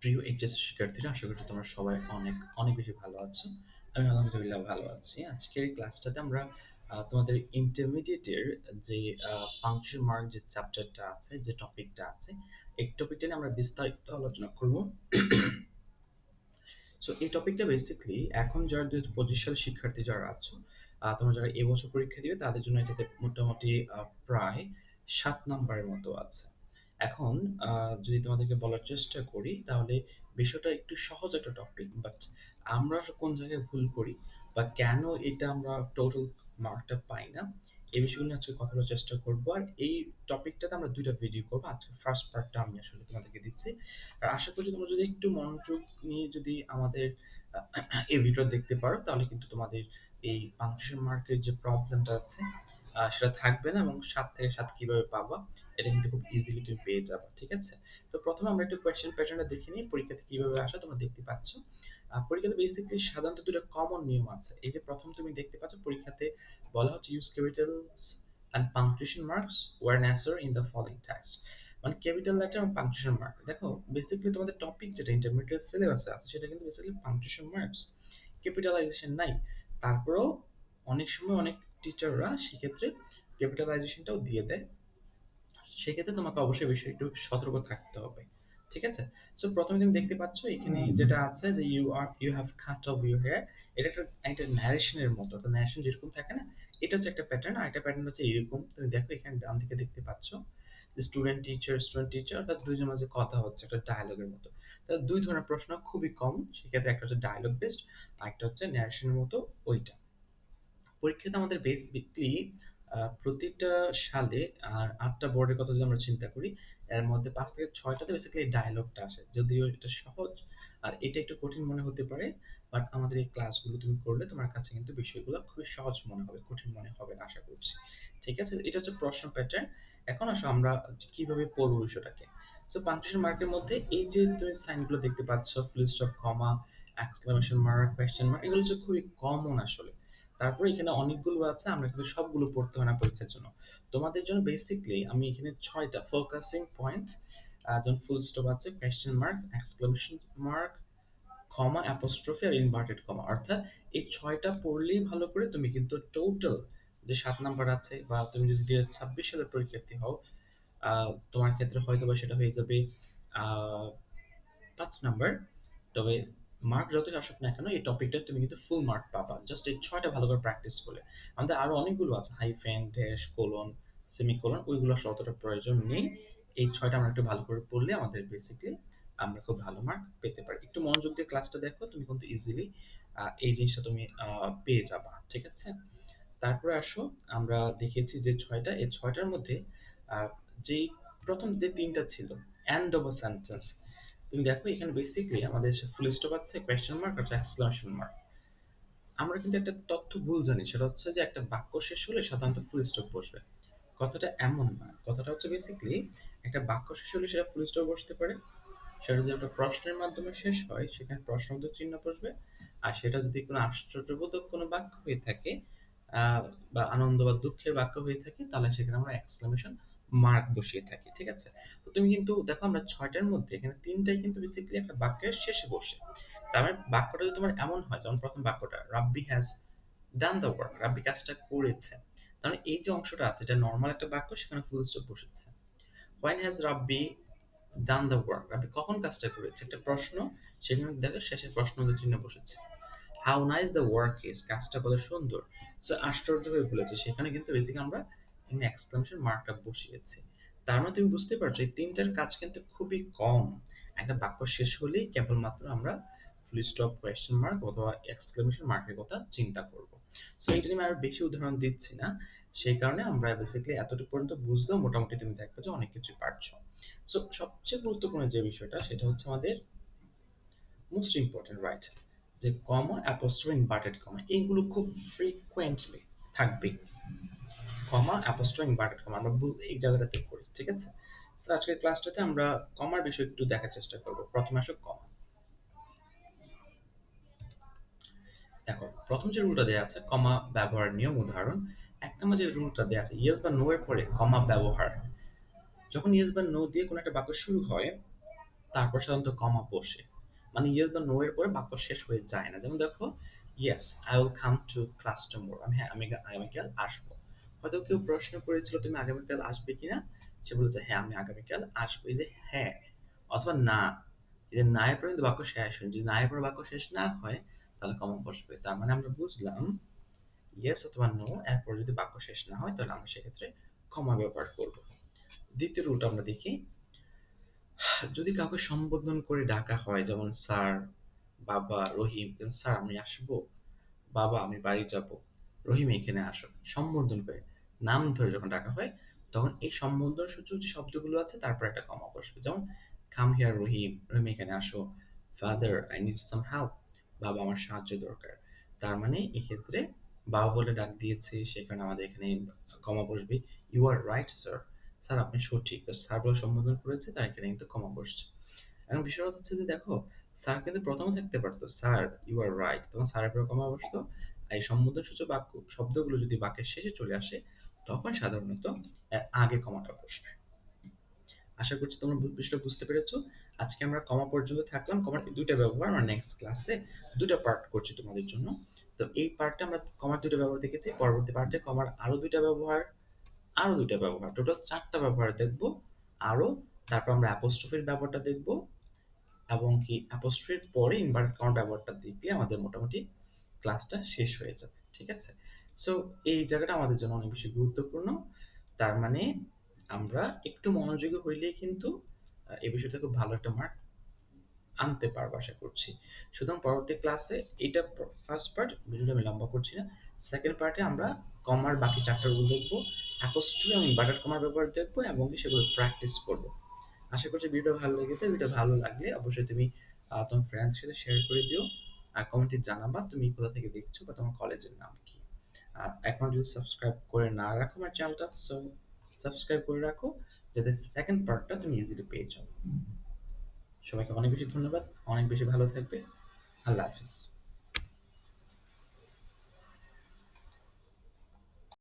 প্রিয় এইচএস শিক্ষার্থীরা, আশা করছি তোমরা সবাই অনেক অনেক বেশি ভালো আছো। আমি আলহামদুলিল্লাহ ভালো আছি। আজকের ক্লাসটাতে আমরা তোমাদের ইন্টারমিডিয়েটের যে পাংচুয়াল মার্ক যে চ্যাপ্টারটা আছে, যে টপিকটা আছে, এই টপিকটা নিয়ে আমরা বিস্তারিত আলোচনা করব। সো এই টপিকটা বেসিক্যালি এখন যারা দুই পঁচিশ শিক্ষার্থী যারা আছো তোমরা যারা এবছর পরীক্ষা দিবে, তাদের জন্য এটাতে মোটামুটি প্রায় সাত নাম্বারের মতো আছে। এখন যদি তোমাদেরকে বলার চেষ্টা করি, তাহলে বিষয়টা একটু সহজ একটা টপিক বাট আমরা কোন জায়গায় ভুল করি বা কেন এটা আমরা টোটাল মার্কটা পাই না এই বিষয়গুলো নিয়ে আজকে কথা বলার চেষ্টা করব। আর এই টপিকটাতে আমরা দুইটা ভিডিও করব। আজকে ফার্স্ট পার্টটা আমি আসলে তোমাদেরকে দিচ্ছি। আর আশা করছি তোমরা যদি একটু মনোযোগ নিয়ে যদি আমাদের এই ভিডিও দেখতে পারো, তাহলে কিন্তু তোমাদের এই পাংচুয়েশন মার্কের যে প্রবলেমটা আছে সেটা থাকবে না এবং সাত থেকে সাত কীভাবে পাবা, এটা কিন্তু খুব ইজিলি তুমি পেয়ে যাবে, ঠিক আছে? তো প্রথমে আমরা একটু কোয়েশ্চেন প্যাটার্নটা দেখে নিই, পরীক্ষাতে কীভাবে আসে তোমরা দেখতে পাচ্ছ। পরীক্ষাতে বেসিক্যালি সাধারণত দুটো কমন নিয়ম আছে। এই যে প্রথম তুমি দেখতে পাচ্ছ, পরীক্ষাতে বলা হচ্ছে use capitals and punctuation marks were necessary in the following text মানে ক্যাপিটাল লেটার এবং পাংচুয়েশন মার্ক দেখো বেসিক্যালি তোমাদের টপিক যেটা ইন্টারমিডিয়েট সিলেবাসে আছে, সেটা কিন্তু বেসিক্যালি পাংচুয়েশন মার্কস ক্যাপিটালাইজেশন নাই। তারপরেও অনেক সময় অনেক টিচাররা সেক্ষেত্রে ক্যাপিটালাইজেশনটাও দিয়ে দেয়। সেক্ষেত্রে তোমাকে অবশ্যই বিষয়ে একটু সতর্ক থাকতে হবে ঠিক আছে? সো প্রথমে তুমি দেখতে পাচ্ছ এখানে যেটা আছে যে you are you have cut off your hair এটা একটা একটা ন্যারেশনের মতো। তো ন্যারেশন যেরকম থাকে না এটা হচ্ছে একটা প্যাটার্ন আর একটা প্যাটার্ন হচ্ছে এরকম। তুমি দেখো এখানে ডান দিকে দেখতে পাচ্ছ স্টুডেন্ট টিচার স্টুডেন্ট টিচার অর্থাৎ দুইজন মাঝে কথা হচ্ছে একটা ডায়ালগের মতো। তাহলে দুই ধরনের প্রশ্ন খুবই কম সেক্ষেত্রে একটা হচ্ছে ডায়ালগ বেসড আর একটা হচ্ছে ন্যারেশনের মতো ওইটা। পরীক্ষাতে আমাদের বেসিকলি প্রতিটা সালে আর আটটা বোর্ডের কথা যদি আমরা চিন্তা করি, এর মধ্যে পাঁচ থেকে ছয়টাতে বেসিক্যালি ডায়লগটা আসে। যদিও এটা সহজ, আর এটা একটু কঠিন মনে হতে পারে বাট আমাদের এই ক্লাসগুলো তুমি করলে তোমার কাছে কিন্তু বিষয়গুলো খুবই সহজ মনে হবে, কঠিন মনে হবে না, আশা করছি। ঠিক আছে? এটা হচ্ছে প্রশ্ন প্যাটার্ন এখন আসো আমরা কীভাবে পড়ব বিষয়টাকে? তো পাংচুয়েশন মার্কের মধ্যে এই যে তুমি সাইনগুলো দেখতে পাচ্ছ full stop comma exclamation mark question mark এগুলো হচ্ছে খুবই কমন আসলে। তারপরে এখানে অনেকগুলো আছে, আমরা কিন্তু সবগুলো পড়তে হয় না পরীক্ষার জন্য। তোমাদের জন্য বেসিকলি আমি এখানে ছয়টা ফোকাসিং পয়েন্ট যেমন ফুল স্টপ আছে question mark exclamation mark comma apostrophe আর ইনভার্টেড কমা অর্থাৎ এই ছয়টা পড়লেই ভালো করে তুমি কিন্তু টোটাল যে সাত নাম্বার আছে বা তুমি যদি দুই হাজার ছাব্বিশ সালের পরীক্ষার্থী হও তোমার ক্ষেত্রে হয়তো বা সেটা হয়ে যাবে পাঁচ নাম্বার। তবে মার্ক যতই আসুক না কেন, এই টপিকটা তুমি কিন্তু ফুল মার্ক পাবা। জাস্ট এই ছয়টা ভালো করে প্র্যাকটিস করলে। আমাদের আরও অনেকগুলো আছে হাইফেন ড্যাশ কোলন সেমিকোলন ওইগুলো অতটা প্রয়োজন নেই। এই ছয়টা আমরা একটু ভালো করে পড়লে আমাদের বেসিক্যালি আমরা খুব ভালো মার্ক পেতে পারি। একটু মনোযোগ দিয়ে ক্লাসটা দেখো, তুমি কিন্তু ইজিলি এই জিনিসটা তুমি পেয়ে যাবা, ঠিক আছে? তারপরে আসো, আমরা দেখেছি যে ছয়টা, এই ছয়টার মধ্যে যেই প্রথম যে তিনটা ছিল এন্ড অফ সেন্টেন্স তুমি দেখো, এখানে বেসিক্যালি আমাদের ফুল স্টপ আছে কোয়েশ্চেন মার্ক আর এক্সক্লামেশন মার্ক আমরা কিন্তু একটা তথ্য ভুল জানি, সেটা হচ্ছে যে একটা বাক্য শেষ হলে সাধারণত ফুল স্টপ বসবে। কথাটা এমন না, কথাটা হচ্ছে বেসিক্যালি একটা বাক্য শেষ হলে সেটা ফুল স্টপ বসতে পারে। সেটা যদি একটা প্রশ্নের মাধ্যমে শেষ হয়, সেখানে প্রশ্নবোধক চিহ্ন বসবে। আর সেটা যদি কোনো আশ্চর্যবোধক কোনো বাক্য হয়ে থাকে বা আনন্দ বা দুঃখের বাক্য হয়ে থাকে, তাহলে সেখানে আমরা এক্সক্লামেশন মার্ক বসিয়ে থাকি, ঠিক আছে? তো তুমি কিন্তু দেখো আমরা ছয়টার মধ্যে এখানে তিনটাই কিন্তু বেসিক্যালি একটা বাক্যের শেষে বসে। তার মানে বাক্যটা যদি তোমার এমন হয়, যেমন প্রথম বাক্যটা, Rabbi has done the work Rabbi কাজটা করেছে তাহলে এই যে অংশটা আছে, এটা নর্মাল একটা বাক্য, সেখানে ফুল স্টপ বসেছে। When has Rabbi done the work Rabbi কখন কাজটা করেছে একটা প্রশ্ন, সেখানে দেখো শেষে প্রশ্ন চিহ্ন বসেছে। How nice the work is কাজটা কত সুন্দর সো আশ্চর্য হয়ে বলেছে সেখানে কিন্তু বেসিক আমরা এখানে এক্সক্লামেশন মার্কটা বসিয়েছি। তার মানে তুমি বুঝতে পারছ, এই তিনটার কাজ কিন্তু খুবই কম। একটা বাক্য শেষ হলেই কেবলমাত্র আমরা ফুল স্টপ কোয়েশ্চেন মার্ক অথবা এক্সক্লামেশন মার্কের কথা চিন্তা করব। সো এটা নিয়ে আর বেশি উদাহরণ দিচ্ছি না। সেই কারণে আমরা বেসিক্যালি এতটুকু পর্যন্ত বুঝলেও মোটামুটি তুমি দেখবে যে অনেক কিছু পারছ। সো সবচেয়ে গুরুত্বপূর্ণ যে বিষয়টা, সেটা হচ্ছে আমাদের মোস্ট ইম্পর্টেন্ট রাইট যে কমা অ্যাপোস্ট্রফি ইনভার্টেড কমা এইগুলো খুব ফ্রিকোয়েন্টলি থাকবে কমা অ্যাপোস্ট্রফি ইনভার্টেড কমা আমরা এই জায়গাটাতে করি, ঠিক আছে? সো আজকের ক্লাসটাতে আমরা কমার বিষয় একটু দেখার চেষ্টা করব। প্রথমে আসো কমা দেখো, প্রথম যে রুলটা দেওয়া আছে কমা ব্যবহার নিয়ম উদাহরণ, এক নম্বর যে রুলটা দেওয়া আছে ইয়েস বা নো এর পরে কমা ব্যবহার। যখন ইয়েস বা নো দিয়ে কোনো একটা বাক্য শুরু হয়, তারপর সাধারণত কমা বসে। মানে ইয়েস বা নো এর পরে বাক্য শেষ হয়ে যায় না। যেমন দেখো yes I will come to class tomorrow আমি হ্যাঁ আমি আগামীকাল আসব। হয়তো কেউ প্রশ্ন করেছিল, তুমি আগামীকাল আসবে কিনা? সে বলেছে হ্যাঁ আমি আগামীকাল আসব। এই যে হ্যাঁ অথবা, না এই যে, না এর পরে কিন্তু বাক্য শেষ হয়। যদি না এর পরে বাক্য শেষ না হয়, তাহলে কমা বসবে। তার মানে আমরা বুঝলাম ইয়েস অথবা নো এরপর যদি বাক্য শেষ না হয়, তাহলে আমরা সেক্ষেত্রে কমা ব্যবহার করব। দ্বিতীয় রুলটা আমরা দেখি। যদি কাউকে সম্বোধন করে ডাকা হয়, যেমন, স্যার বাবা রহিম স্যার আমি আসব বাবা আমি বাড়ি যাব রহিম, এখানে আসো সম্বোধন করে নাম ধরে যখন ডাকা হয়, তখন এই সম্বোধন সূচক যে শব্দগুলো আছে, তারপর একটা কমা বসবে। যেমন কাম হিয়ার রহিম রহিম এখানে আসো। Father I need some help বাবা আমার সাহায্য দরকার। তার মানে এক্ষেত্রে বাবা বলে ডাক দিয়েছে, সেখানে আমাদের এখানে কমা বসবে। You are right sir sir, আপনি সঠিক। স্যার বলে সম্বোধন করেছে, তার এখানে কিন্তু কমা বসছে। এখন বিষয় হচ্ছে যে, দেখো, স্যার কিন্তু প্রথমে থাকতে পারতো স্যার ইউ আর রাইট তখন স্যারের পরে কমা বসতো। এই সম্বোধন সূচক বাক্য, শব্দগুলো যদি বাক্যের শেষে চলে আসে তখন সাধারণত এর আগে কমাটা বসবে আশা করছি তোমরা বিষয়টা বুঝতে পেরেছ। আজকে আমরা কমা পর্যন্ত থাকলাম। কমার দুইটা ব্যবহার আমরা নেক্সট ক্লাসে দুটো পার্ট করছি তোমাদের জন্য। তো এই পার্টটা আমরা কমার দুটো ব্যবহার দেখেছি। পরবর্তী পার্টে কমার আরও দুইটা ব্যবহার, আরও দুইটা ব্যবহার। টোটাল চারটা ব্যবহার দেখব, আরও। তারপর আমরা অ্যাপোস্ট্রফির ব্যবহারটা দেখব এবং কি অ্যাপোস্ট্রফির পরে ইনভার্টেড কমার ব্যবহারটা দেখলে আমাদের মোটামুটি ক্লাসটা শেষ হয়ে যাবে। ঠিক আছে? সো এই জায়গাটা আমাদের জন্য অনেক বেশি গুরুত্বপূর্ণ। তার মানে আমরা একটু মনোযোগী হইলেই কিন্তু এই বিষয়টা খুব ভালো একটা মার্ক আনতে পারব আশা করছি। সুতরাং পরবর্তী ক্লাসে এটা ফার্স্ট পার্ট ভিডিওটা আমি লম্বা করছি না। সেকেন্ড পার্টে আমরা কমার বাকি চারটা রুল দেখব। অ্যাপোস্ট্রফি এবং ইনভার্টেড কমার ব্যবহার দেখব এবং সেগুলো প্র্যাকটিস করব। আশা করছি ভিডিও ভালো লেগেছে। ভিডিও ভালো লাগলে অবশ্যই তুমি তোমার ফ্রেন্ডসের সাথে শেয়ার করে দিও। আর কমেন্টে জানাবা তুমি কোথা থেকে দেখছ বা তোমার কলেজের নাম কি। এখন যদি সাবস্ক্রাইব করে না রাখো আমার চ্যানেলটা সো সাবস্ক্রাইব করে রাখো, যাতে সেকেন্ড পার্টটা তুমি ইজিলি পেয়ে যাও। সবাইকে অনেক বেশি ধন্যবাদ, অনেক বেশি ভালো থাকবে। আল্লাহ হাফিজ।